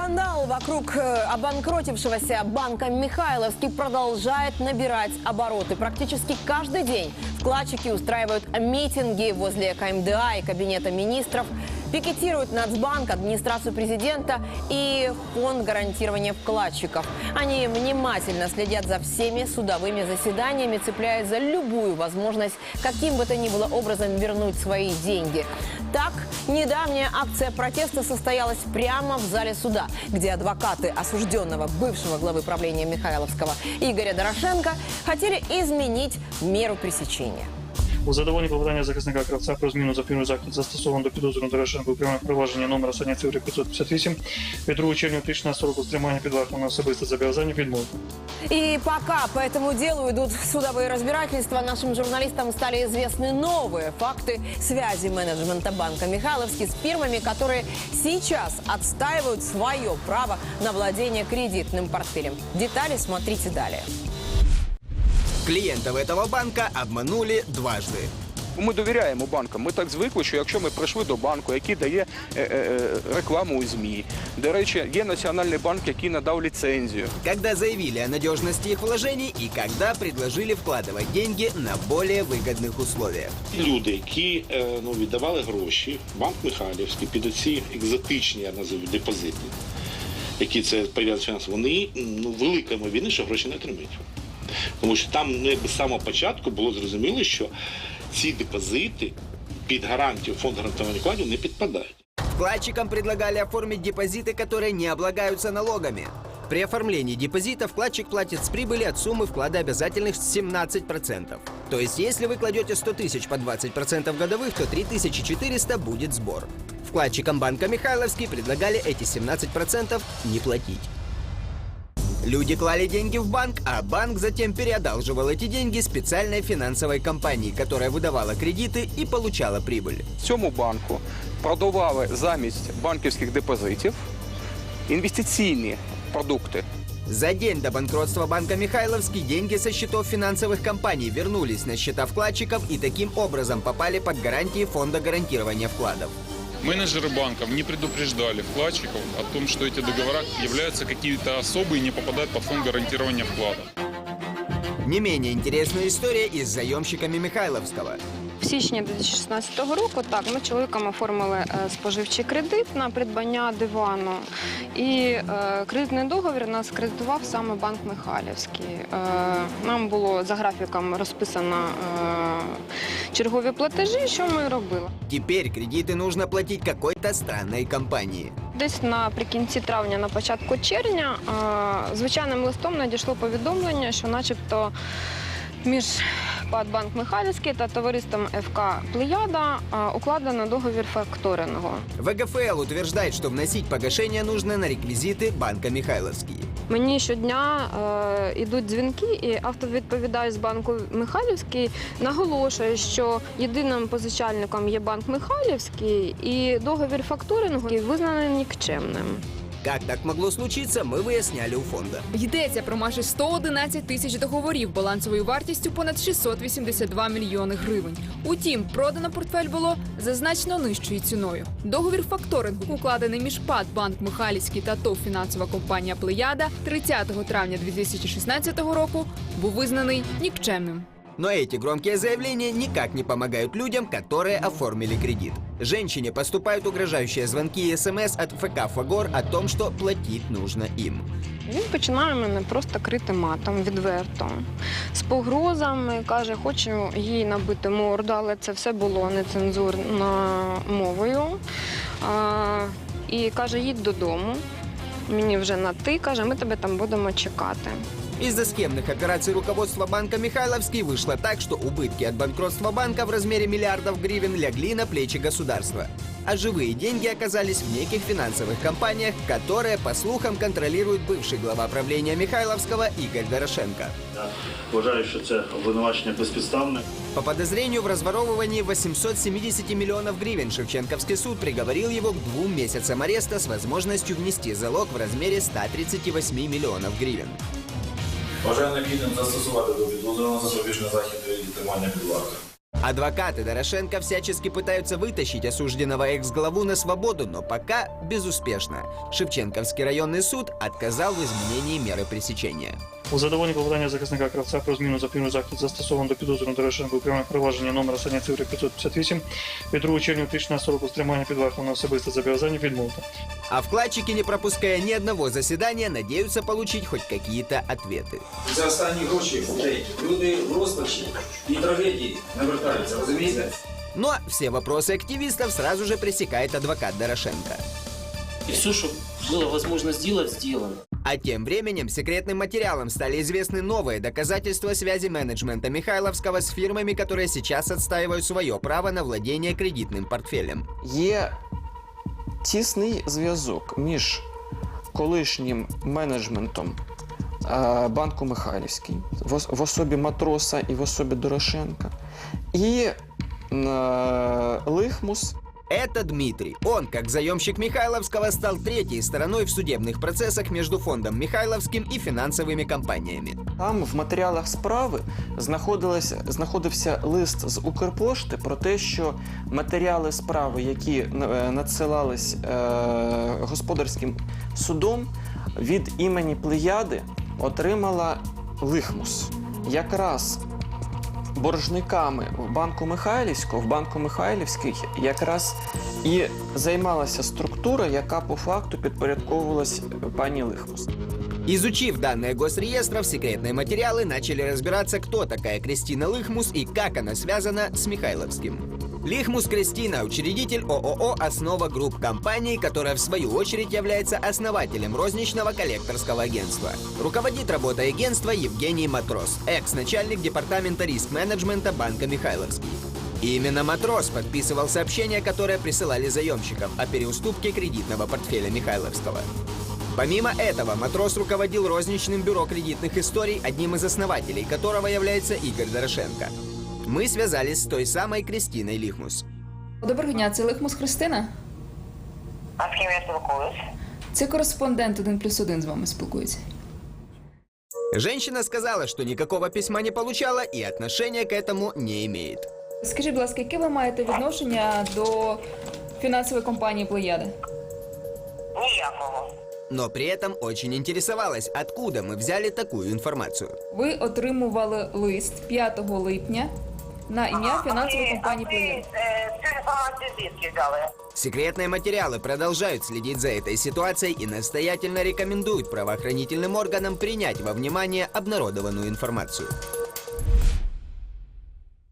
Скандал вокруг э, обанкротившегося банка Михайловский продолжает набирать обороты. Практически каждый день вкладчики устраивают митинги возле КМДА и Кабинета министров, пикетируют Нацбанк, администрацию президента и фонд гарантирования вкладчиков. Они внимательно следят за всеми судовыми заседаниями, цепляясь за любую возможность каким бы то ни было образом вернуть свои деньги. Так, недавняя акция протеста состоялась прямо в зале суда, где адвокаты осужденного бывшего главы правления Михайловского Игоря Дорошенко хотели изменить меру пресечения. У задоволенні клопотання захисника кравця про зміну запобіжного заходу застосовано до підозрюваного Дорошенко у кримінальному провадженні номер останньої цифри 558 від 2 червня 2016 року з тримання під вартою на особисте зобов'язання відмови. И пока по этому делу идут судовые разбирательства, нашим журналистам стали известны новые факты связи менеджмента банка Михайловский с фирмами, которые сейчас отстаивают свое право на владение кредитным портфелем. Детали смотрите далее. Клієнтів этого банка обманули дважды. Ми довіряємо банкам. Ми так звикли, що якщо ми прийшли до банку, який дає е, е, е, рекламу у ЗМІ, до речі, є національний банк, який надав ліцензію. Когда заявили о надежности их вложений и когда предложили вкладывать деньги на более выгодных условиях. Люди, які е, ну, віддавали гроші, банк Михайлівський під оці екзотичні, я називаю, депозити, які це пов'язано, вони ну, велика ймовірність, що гроші не отримають. Тому що там ну, якби з самого початку було зрозуміло, що ці депозити під гарантію фонду гарантування вкладів не підпадають. Вкладчикам предлагали оформить депозиты, которые не облагаются налогами. При оформлении депозита вкладчик платит с прибыли от суммы вклада обязательных 17%. То есть, если вы кладете 100 тысяч по 20% годовых, то 3400 будет сбор. Вкладчикам банка Михайловский предлагали эти 17% не платить. Люди клали деньги в банк, а банк затем переодалживал эти деньги специальной финансовой компании, которая выдавала кредиты и получала прибыль. Цьому банку продавали замість банківських депозитів інвестиційні продукти. За день до банкротства банка Михайловский деньги со счетов финансовых компаний вернулись на счета вкладчиков и таким образом попали под гарантии фонда гарантирования вкладов. Менеджеры банков не предупреждали вкладчиков о том, что эти договора являются какие-то особые и не попадают под фонд гарантирования вклада. Не менее интересная история и с заемщиками Михайловского. В січні 2016 року так ми чоловіком оформили е, споживчий кредит на придбання дивану. І е, кредитний договір нас кредитував саме банк Михайлівський. Е, нам було за графіком розписано е, чергові платежі, що ми робили. Теперь кредиты нужно платить какой-то странной компании. Десь наприкінці травня, на початку червня, звичайним листом надійшло повідомлення, що начебто між ПАД Банк Михайлівський та товариством ФК Плеяда укладено договір факторингу. ВГФЛ утверждает, что вносить погашение нужно на реквизиты банка Михайловский. Мені щодня е, йдуть дзвінки, і автовідповідач з банку Михайлівський наголошує, що єдиним позичальником є банк Михайлівський, і договір факторингу визнаний нікчемним. Как так могло случиться, мы выясняли у фонда. Йдеться про майже 111 тисяч договорів балансовою вартістю понад 682 мільйони гривень. Утім, продано портфель було за значно нижчою ціною. Договір факторингу, укладений між ПАД Банк Михайлівський та ТОВ фінансова компанія Плеяда 30 травня 2016 року, був визнаний нікчемним. Но эти громкие заявления никак не помогают людям, которые оформили кредит. Женщине поступают угрожающие звонки и СМС от ФК «Фагор» о том, что платить нужно им. Він починає мене просто крити матом відверто з погрозами. каже, хочу їй набити морду, але це все було нецензурною мовою. А, і каже, їдь додому. Мені вже на ти каже, ми тебе там будемо чекати. Из-за схемных операций руководства банка Михайловский вышло так, что убытки от банкротства банка в размере миллиардов гривен легли на плечи государства. А живые деньги оказались в неких финансовых компаниях, которые, по слухам, контролирует бывший глава правления Михайловского Игорь Дорошенко. Я вважаю, що це обвинувачення безпідставне. По подозрению в разворовывании 870 миллионов гривен Шевченковский суд приговорил его к двум месяцам ареста с возможностью внести залог в размере 138 миллионов гривен. Вважаю необхідним застосувати до підозрюваного запобіжний захід у виді тримання під вартою. Адвокаты Дорошенко всячески пытаются вытащить осужденного экс-главу на свободу, но пока безуспешно. Шевченковский районный суд отказал в изменении меры пресечения. У задоволенні клопотання захисника кравця про зміну запобіжного заходу застосовано до підозрюваного Дорошенко у кримінальному провадженні номер останньої цифри 558 від 2 червня 2016 року стримання під вартою на особисте зобов'язання відмовити. А вкладчики, не пропуская ни одного заседания, надеются получить хоть какие-то ответы. За останні гроші людей люди в розпачі і трагедії навертаються, розумієте? Но все вопросы активистов сразу же пресекает адвокат Дорошенко. И все, что было возможно сделать, сделано. А тем временем секретным материалом стали известны новые доказательства связи менеджмента Михайловского с фирмами, которые сейчас отстаивают свое право на владение кредитным портфелем. Є тісний зв'язок між колишнім менеджментом е, банку Михайлівський в ос- в особі матроса і в особі Дорошенка, і е, Лихмус Это Дмитрий. Он, как заемщик Михайловского, стал третьей стороной в судебных процессах между фондом Михайловским и финансовыми компаниями. Там в матеріалах справи знаходилось, знаходився лист з Укрпошти про те, що матеріали справи, які е, надсилались е, господарським судом, від імені Плеяди отримала Лихмус. Якраз боржниками в банку Михайлівського, в банку Михайлівський якраз і займалася структура, яка по факту підпорядковувалась пані Лихмус. Изучив данные госреестров, секретные материалы начали разбираться, кто такая Кристина Лыхмус и как она связана с Михайловским. Лихмус Кристина – учредитель ООО «Основа групп компаний», которая в свою очередь является основателем розничного коллекторского агентства. Руководит работой агентства Евгений Матрос, экс-начальник департамента риск-менеджмента банка Михайловский. Именно Матрос подписывал сообщения, которые присылали заемщикам о переуступке кредитного портфеля Михайловского. Помимо этого, Матрос руководил розничным бюро кредитных историй, одним из основателей которого является Игорь Дорошенко. Мы связались с той самой Кристиной Лихмус. Доброго дня, це Лихмус Христина. А з ким я спілкуюсь? Це кореспондент 1 плюс 1 з вами спілкується. Женщина сказала, что никакого письма не получала и отношения к этому не имеет. Скажіть, будь ласка, яке ви маєте відношення до фінансової компанії Плеяди? Ніякого. Но при этом очень интересовалась, откуда мы взяли такую информацию. Ви отримували лист 5 липня на ім'я фінансової А ви- компанії а ви, Плеяда. е, Цю інформацію звідки взяли? Секретные материалы продолжают следить за этой ситуацией и настоятельно рекомендуют правоохранительным органам принять во внимание обнародованную информацию.